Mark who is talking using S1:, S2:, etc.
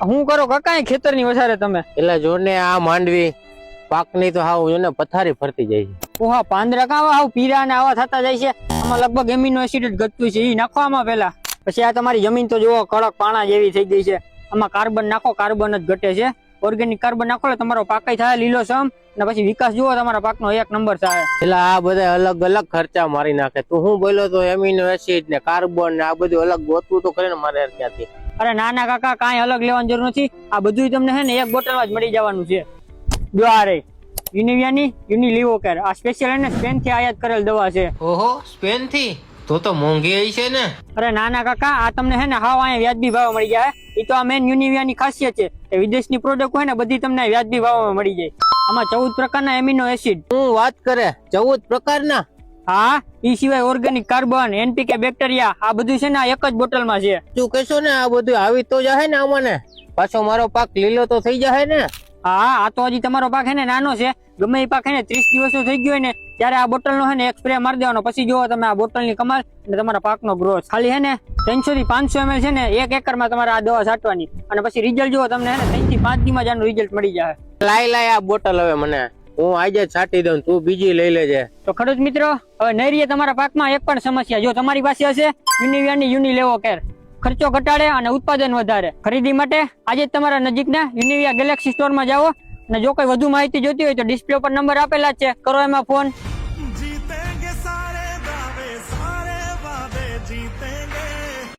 S1: હું કરો કાકા ખેતરની વધારે તમે?
S2: એટલે જો ને આ માંડવી પાકની તો હાવ જોને પથારી ફરતી જાય છે.
S1: ઓહા પાંદરા કાવા આવ? પીરા ને આવા થતા જાય છે? આમાં લગભગ એમિનો એસિડ જ ઘટતું છે એ નાખવામાં પેલા પછી આ તમારી જમીન તો જુઓ કડક પાણા જેવી થઈ ગઈ છે. આમાં કાર્બન નાખો કાર્બન જ ઘટે છે. ઓર્ગેનિક કાર્બન નાખો એટલે તમારો પાકાઈ થાય લીલો સમ. અને પછી વિકાસ જુઓ તમારા પાકનો એક નંબર થાય.
S2: એટલે આ બધા અલગ અલગ ખર્ચા મારી નાખે. તું હું બોલ્યો તો એમિનો એસિડ ને કાર્બન ને આ બધું અલગ ગોતવું તો કરે ને મારે ક્યાંથી
S1: અરે નાના કાકા કાંઈ અલગ લેવાની જરૂર નથી. આ બધું તમને છે ને એક બોટલમાં જ મળી જવાનું છે. જો આ યુનિવિયાની યુનિલિવો કેર આ સ્પેશિયલ એને સ્પેનથી આયાત કરેલ દવા છે.
S2: ઓહો સ્પેનથી તો તો મોંઘી છે ને.
S1: અરે નાના કાકા આ તમને છે ને હાવ અહીંયા વ્યાજબી ભાવ મળી જાય. એ તો આ મેન યુનિવિયાની ખાસિયત છે. કે વિદેશની પ્રોડક્ટ હોય ને બધી તમને વ્યાજબી ભાવમાં મળી જાય. આમાં ચૌદ પ્રકારના એમિનો એસિડ
S2: હું વાત કરે ચૌદ પ્રકારના?
S1: હા એ સિવાય ઓર્ગેનિક કાર્બન એનપીકે બેક્ટેરિયા આ બધું છે ને આ એક જ બોટલમાં છે.
S2: તું કહેશો ને આ બધું આવી તો જાહે ને અમને પાછો મારો પાક લીલો તો થઈ જાય ને?
S1: હા આ તો હજી તમારો પાક હે ને નાનો છે. ગમે એ પાક હે ને ત્રીસ દિવસનો થઈ ગયો ને ત્યારે આ બોટલનો હે ને એક સ્પ્રે મારી દેવાનો. પછી જોવો તમે આ બોટલની કમાલ અને તમારા પાકનો ગ્રોથ ખાલી હે ને ત્રણસો થી પાંચસો એમએલ છે ને એક એકરમાં તમારે આ દવા છાંટવાની. અને પછી રિઝલ્ટ જોવો તમને હે ને ત્રણથી પાંચ દીમાં જ આનું રિઝલ્ટ મળી જાય
S2: લાય લાય આ બોટલ હવે મને. હું આજે છાંટી દઉં તું બીજી લઈ લેજે.
S1: તો ખડૂત મિત્રો હવે નહીં રહીએ તમારા પાકમાં એક પણ સમસ્યા. જો તમારી પાસે હશે યુનિવિયાની યુનિ લેવો કેર. ખર્ચો ઘટાડે અને ઉત્પાદન વધારે. ખરીદી માટે આજે જ તમારા નજીકના યુનિવિયા ગેલેક્સી સ્ટોરમાં જાઓ. અને જો કોઈ વધુ માહિતી જોતી હોય તો ડિસ્પ્લે પર નંબર આપેલા છે. કરો એમાં ફોન. જીતેંગે સારે દાવે સારે વાદે જીતેંગે